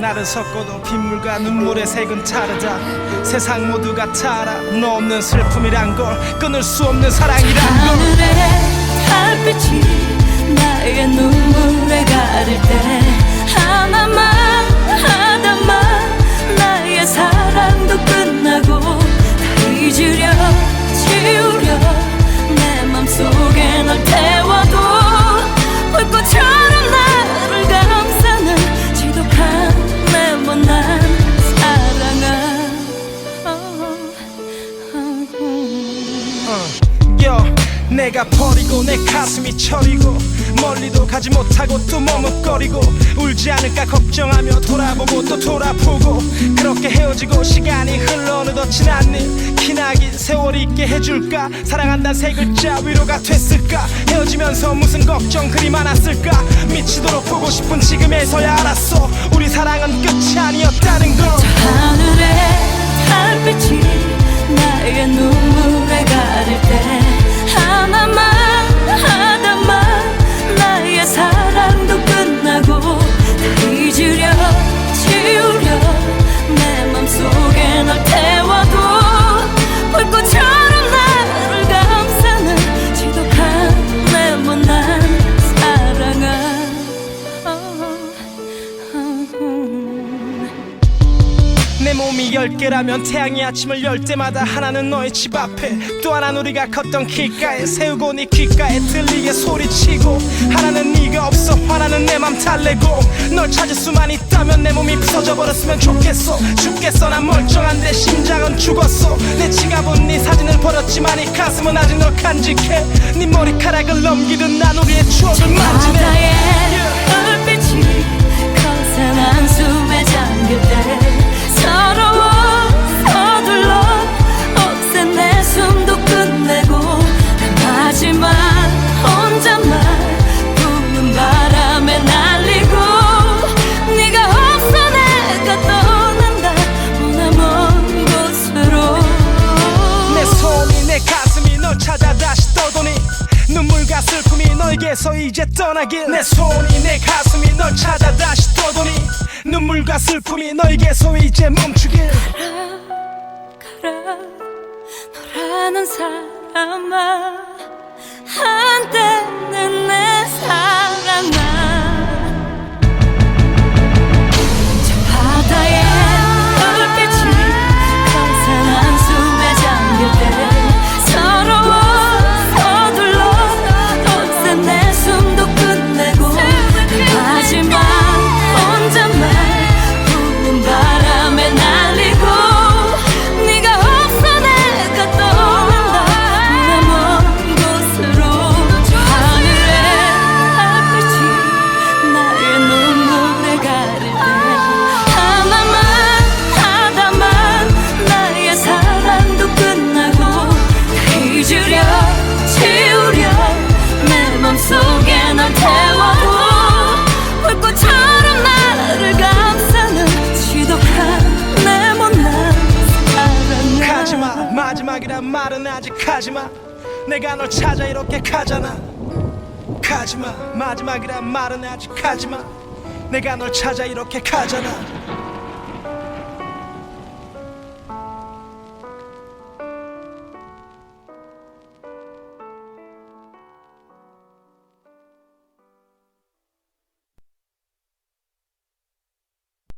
나를 섞어도 빗물과 눈물의 색은 다르다 세상 모두가 다 알아 너 없는 슬픔이란 걸 끊을 수 없는 사랑이란 걸. 하늘의 달빛이 나의 눈물에 가릴 때 여 내가 버리고 내 가슴이 저리고 멀리도 가지 못하고 또 머뭇거리고 울지 않을까 걱정하며 돌아보고 또 돌아보고 그렇게 헤어지고 시간이 흘러 어느덧 지났니 기나긴 세월이 있게 해줄까? 사랑한다는 세 글자 위로가 됐을까? 헤어지면서 무슨 걱정 그리 많았을까? 미치도록 보고 싶은 지금에서야 알았어. 우리 사랑은 끝이 아니었다는 걸 내 몸이 열 개라면 태양이 아침을 열 때마다 하나는 너의 집 앞에 또 하나는 우리가 걷던 길가에 세우고 네 귓가에 들리게 소리치고 하나는 네가 없어 하나는 내 맘 달래고 널 찾을 수만 있다면 내 몸이 부서져 버렸으면 좋겠어. 죽겠어 난 멀쩡한데 심장은 죽었어. 내 지갑은 네 사진을 버렸지만 이 가슴은 아직 널 간직해. 네 머리카락을 넘기듯 난 우리의 추억을 만지네 너에게서 이제 떠나길. 내 손이 내 가슴이 널 찾아 다시 떠도니. 눈물과 슬픔이 너에게서 이제 멈추길. 가라 너라는 사람아. 한때 하지마. 내가 널 찾아 이렇게 가잖아. 가지마. 마지막이란 말은 아직 하지마. 내가 널 찾아 이렇게 가잖아